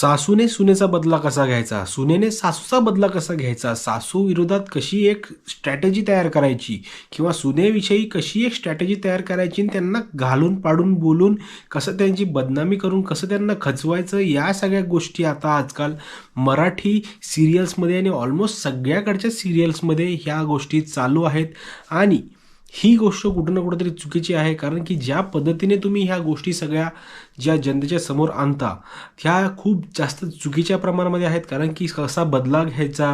सासूने सुनेचा बदला कसा घ्यायचा? सुनेने सासूचा बदला कसा घ्यायचा? सासू विरोधात कशी एक स्ट्रॅटेजी तयार करायची? किंवा सुनेविषयी कशी एक स्ट्रॅटेजी तयार करायची आणि त्यांना घालून पाडून बोलून कसं त्यांची बदनामी करून कसं त्यांना खचवायचं? या सगळ्या गोष्टी आता आजकाल मराठी सिरियल्समध्ये आणि ऑलमोस्ट सगळ्याकडच्या सिरियल्समध्ये ह्या गोष्टी चालू आहेत. आणि ही गोष्ट कुठं ना कुठंतरी चुकीची आहे. कारण की ज्या पद्धतीने तुम्ही ह्या गोष्टी सगळ्या ज्या जनतेच्या समोर आणता ह्या खूप जास्त चुकीच्या प्रमाणामध्ये आहेत. कारण की कसा बदला घ्यायचा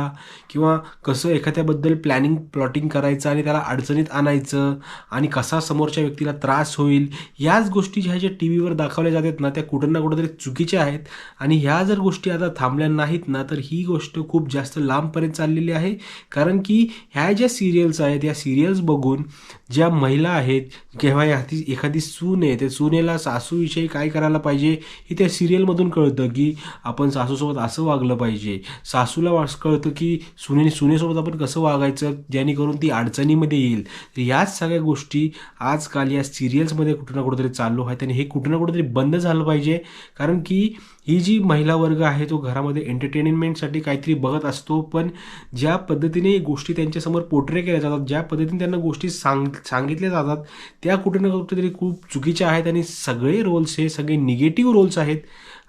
किंवा कसं एखाद्याबद्दल प्लॅनिंग प्लॉटिंग करायचं आणि त्याला अडचणीत आणायचं आणि कसा समोरच्या व्यक्तीला त्रास होईल याच गोष्टी ज्या ज्या टी व्हीवर दाखवल्या जातात ना त्या कुठं ना कुठंतरी चुकीच्या आहेत. आणि ह्या जर गोष्टी आता थांबल्या नाहीत ना तर ही गोष्ट खूप जास्त लांबपर्यंत चाललेली आहे. कारण की ह्या ज्या सिरियल्स आहेत या सिरियल्स बघून ज्या महिला आहेत केव्हा एखादी एखादी सून आहे त्या सुनेला सासूविषयी काय करायला पाहिजे हे त्या सिरियलमधून कळतं की आपण सासूसोबत असं वागलं पाहिजे. सासूला वास कळतं की सुने सुनेसोबत आपण कसं वागायचं जेणेकरून ती अडचणीमध्ये येईल. तर याच सगळ्या गोष्टी आजकाल या सिरियल्समध्ये कुठं ना कुठंतरी चालू आहेत आणि हे कुठं ना कुठंतरी बंद झालं पाहिजे. कारण की ही जी महिला वर्ग आहे तो घरामध्ये एंटरटेनमेंटसाठी काहीतरी बघत असतो पण ज्या पद्धतीने गोष्टी त्यांच्यासमोर पोट्रे केल्या जातात ज्या पद्धतीने त्यांना गोष्टी सांग सांगितल्या जातात त्या कुठे ना कुठेतरी खूप चुकीच्या आहेत आणि सगळे रोल्स हे सगळे निगेटिव्ह रोल्स आहेत.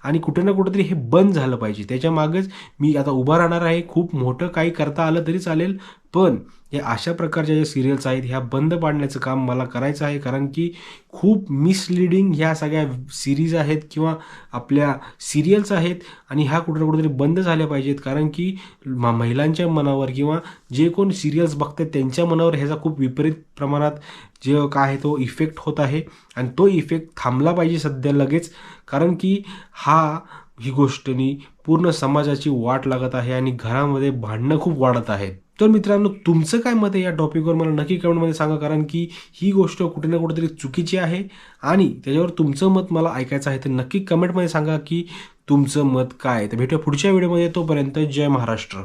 आणि कुठे ना कुठंतरी हे बंद झालं पाहिजे. त्याच्यामागंच मी आता उभा राहणार आहे. खूप मोठं काही करता आलं तरी चालेल. पण या अशा प्रकारच्या ज्या सिरियल्स आहेत ह्या बंद पाडण्याचं काम मला करायचं आहे. कारण की खूप मिसलिडिंग ह्या सगळ्या सिरीज आहेत किंवा आपल्या सिरियल्स आहेत आणि ह्या कुठं ना कुठंतरी बंद झाल्या पाहिजेत. कारण की म महिलांच्या मनावर किंवा जे कोण सिरियल्स बघतात त्यांच्या मनावर ह्याचा खूप विपरीत प्रमाणात जे काय आहे तो इफेक्ट होत आहे. आणि तो इफेक्ट थांबला पाहिजे सध्या लगेच. कारण की हा हा ही गोष्टनी पूर्ण समाजाची वाट लागत आहे आणि घरामध्ये भांडणं खूप वाढत आहेत. तर मित्रांनो तुमचं काय मत आहे या टॉपिकवर मला नक्की कमेंटमध्ये सांगा कारण की ही गोष्ट कुठे ना कुठेतरी चुकीची आहे. आणि त्याच्यावर तुमचं मत मला ऐकायचं आहे तर नक्की कमेंटमध्ये सांगा की तुमचं मत काय आहे. तर भेटूया पुढच्या व्हिडिओमध्ये तोपर्यंत जय महाराष्ट्र.